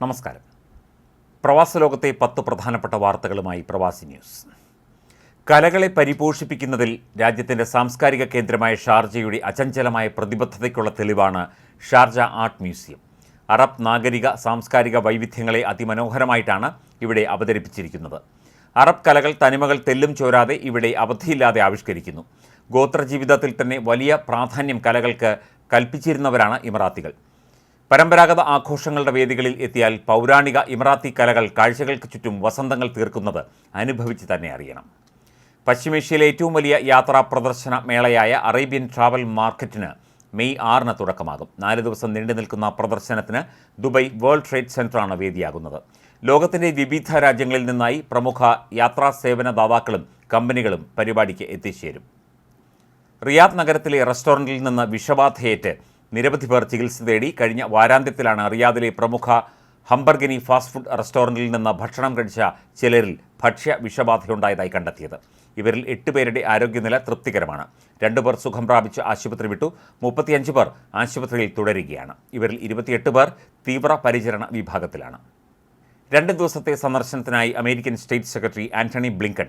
നമസ്കാരം. പ്രവാസ ലോകത്തെ പത്ത് പ്രധാനപ്പെട്ട വാർത്തകളുമായി പ്രവാസി ന്യൂസ്. കലകളെ പരിപോഷിപ്പിക്കുന്നതിൽ രാജ്യത്തിന്റെ സാംസ്കാരിക കേന്ദ്രമായ ഷാർജയുടെ അചഞ്ചലമായ പ്രതിബദ്ധതയ്ക്കുള്ള തെളിവാണ് ഷാർജ ആർട്ട് മ്യൂസിയം. അറബ് നാഗരിക സാംസ്കാരിക വൈവിധ്യങ്ങളെ അതിമനോഹരമായിട്ടാണ് ഇവിടെ അവതരിപ്പിച്ചിരിക്കുന്നത്. അറബ് കലകൾ തനിമകൾ തെല്ലും ചോരാതെ ഇവിടെ അവധിയില്ലാതെ ആവിഷ്കരിക്കുന്നു. ഗോത്രജീവിതത്തിൽ തന്നെ വലിയ പ്രാധാന്യം കലകൾക്ക് കൽപ്പിച്ചിരുന്നവരാണ് ഇമറാത്തികൾ. പരമ്പരാഗത ആഘോഷങ്ങളുടെ വേദികളിൽ എത്തിയാൽ പൗരാണിക ഇമറാത്തി കലകൾ കാഴ്ചകൾക്ക് ചുറ്റും വസന്തങ്ങൾ തീർക്കുന്നത് അനുഭവിച്ച് തന്നെ അറിയണം. പശ്ചിമേഷ്യയിലെ ഏറ്റവും വലിയ യാത്രാ പ്രദർശന മേളയായ അറേബ്യൻ ട്രാവൽ മാർക്കറ്റിന് മെയ് ആറിന് തുടക്കമാകും. നാല് ദിവസം നീണ്ടു നിൽക്കുന്ന പ്രദർശനത്തിന് ദുബൈ വേൾഡ് ട്രേഡ് സെന്ററാണ് വേദിയാകുന്നത്. ലോകത്തിന്റെ വിവിധ രാജ്യങ്ങളിൽ നിന്നായി പ്രമുഖ യാത്രാ സേവന ദാതാക്കളും കമ്പനികളും പരിപാടിക്ക് എത്തിച്ചേരും. റിയാദ് നഗരത്തിലെ റെസ്റ്റോറന്റിൽ നിന്ന് വിഷബാധയേറ്റ് നിരവധി പേർ ചികിത്സ തേടി കഴിഞ്ഞ വാരാന്ത്യത്തിലാണ് റിയാദിലെ പ്രമുഖ ഹംബർഗിനി ഫാസ്റ്റ് ഫുഡ് റെസ്റ്റോറന്റിൽ നിന്ന് ഭക്ഷണം കഴിച്ച ചിലരിൽ ഭക്ഷ്യ വിഷബാധയുണ്ടായതായി കണ്ടെത്തിയത്. ഇവരിൽ എട്ട് പേരുടെ ആരോഗ്യനില തൃപ്തികരമാണ്. രണ്ടുപേർ സുഖം പ്രാപിച്ച് ആശുപത്രി വിട്ടു. മുപ്പത്തിയഞ്ച് പേർ ആശുപത്രിയിൽ തുടരുകയാണ്. ഇവരിൽ ഇരുപത്തിയെട്ട് പേർ തീവ്ര പരിചരണ വിഭാഗത്തിലാണ്. രണ്ട് ദിവസത്തെ സന്ദർശനത്തിനായി American state secretary Antony Blinken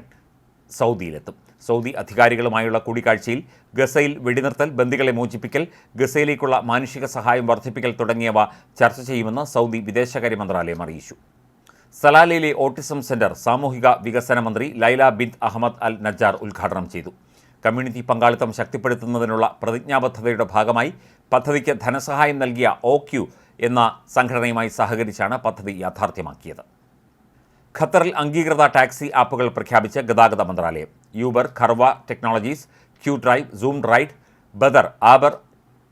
സൗദിയിലെത്തും. Saudi അധികാരികളുമായുള്ള കൂടിക്കാഴ്ചയിൽ ഗസയിൽ വെടിനിർത്തൽ ബന്ദികളെ മോചിപ്പിക്കൽ ഗസയിലേക്കുള്ള മാനുഷിക സഹായം വർദ്ധിപ്പിക്കൽ തുടങ്ങിയവ ചർച്ച ചെയ്യുമെന്ന് സൗദി വിദേശകാര്യ മന്ത്രാലയം അറിയിച്ചു. സലാലയിലെ ഓട്ടിസം സെന്റർ സാമൂഹിക വികസന മന്ത്രി Laila bint Ahmed Al Najjar ഉദ്ഘാടനം ചെയ്തു. കമ്മ്യൂണിറ്റി പങ്കാളിത്തം ശക്തിപ്പെടുത്തുന്നതിനുള്ള പ്രതിജ്ഞാബദ്ധതയുടെ ഭാഗമായി പദ്ധതിക്ക് ധനസഹായം നൽകിയ ഒ എന്ന സംഘടനയുമായി സഹകരിച്ചാണ് പദ്ധതി യാഥാർത്ഥ്യമാക്കിയത്. ഖത്തറിൽ അംഗീകൃത ടാക്സി ആപ്പുകൾ പ്രഖ്യാപിച്ച ഗതാഗത മന്ത്രാലയം. Uber Karwa technologies Q drive Zoom ride Badr Abber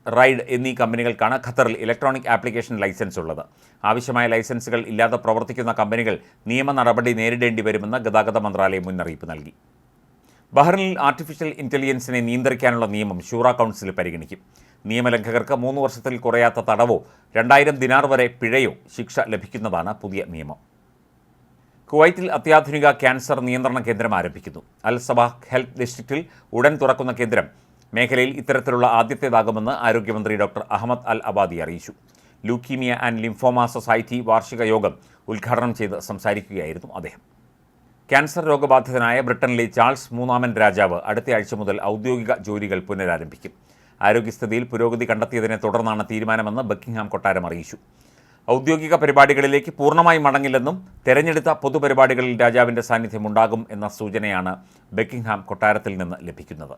ride എന്നീ കമ്പനികൾക്കാണ് ഖത്തറിൽ ഇലക്ട്രോണിക് ആപ്ലിക്കേഷൻ ലൈസൻസ് ഉള്ളത്. ആവശ്യമായ ലൈസൻസുകൾ ഇല്ലാതെ പ്രവർത്തിക്കുന്ന കമ്പനികൾ നിയമ നടപടി നേരിടേണ്ടി വരുമെന്ന് ഗതാഗത മന്ത്രാലയം മുന്നറിയിപ്പ് നൽകി. ബഹ്റിനിൽ ആർട്ടിഫിഷ്യൽ ഇന്റലിജൻസിനെ നിയന്ത്രിക്കാനുള്ള നിയമം ഷൂറ കൗൺസിൽ പരിഗണിക്കും. നിയമലംഘകർക്ക് മൂന്ന് വർഷത്തിൽ കുറയാത്ത തടവോ രണ്ടായിരം ദിനാർ വരെ പിഴയോ ശിക്ഷ ലഭിക്കുന്നതാണ് പുതിയ നിയമം. കുവൈറ്റിൽ അത്യാധുനിക ക്യാൻസർ നിയന്ത്രണ കേന്ദ്രം ആരംഭിക്കുന്നു. അൽ സബാഹ് ഹെൽത്ത് ഡിസ്ട്രിക്റ്റിൽ ഉടൻ തുറക്കുന്ന കേന്ദ്രം മേഖലയിൽ ഇത്തരത്തിലുള്ള ആദ്യത്തേതാകുമെന്ന് ആരോഗ്യമന്ത്രി ഡോക്ടർ അഹമ്മദ് അൽ അബാദി അറിയിച്ചു. ലൂക്കീമിയ ആൻഡ് ലിംഫോമ സൊസൈറ്റി വാർഷിക യോഗം ഉദ്ഘാടനം ചെയ്ത് സംസാരിക്കുകയായിരുന്നു അദ്ദേഹം. ക്യാൻസർ രോഗബാധിതനായ ബ്രിട്ടനിലെ ചാൾസ് മൂന്നാമൻ രാജാവ് അടുത്തയാഴ്ച മുതൽ ഔദ്യോഗിക ജോലികൾ പുനരാരംഭിക്കും. ആരോഗ്യസ്ഥിതിയിൽ പുരോഗതി കണ്ടെത്തിയതിനെ തുടർന്നാണ് തീരുമാനമെന്ന് ബക്കിംഗ്ഹാം കൊട്ടാരം അറിയിച്ചു. ഔദ്യോഗിക പരിപാടികളിലേക്ക് പൂർണമായി മടങ്ങില്ലെന്നും തെരഞ്ഞെടുത്ത പൊതുപരിപാടികളിൽ രാജാവിന്റെ സാന്നിധ്യം ഉണ്ടാകും എന്ന സൂചനയാണ് ബക്കിംഗ്ഹാം കൊട്ടാരത്തിൽ നിന്ന് ലഭിക്കുന്നത്.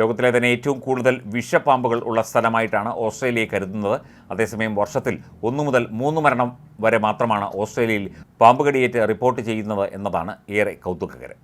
ലോകത്തിലെ തന്നെ ഏറ്റവും കൂടുതൽ വിഷപ്പാമ്പുകൾ ഉള്ള സ്ഥലമായിട്ടാണ് ഓസ്ട്രേലിയയെ കരുതുന്നത്. അതേസമയം വർഷത്തിൽ ഒന്നു മുതൽ മൂന്ന് മരണം വരെ മാത്രമാണ് ഓസ്ട്രേലിയയിൽ പാമ്പുകടിയേറ്റ് റിപ്പോർട്ട് ചെയ്യുന്നത് എന്നതാണ് ഏറെ കൗതുകകരം.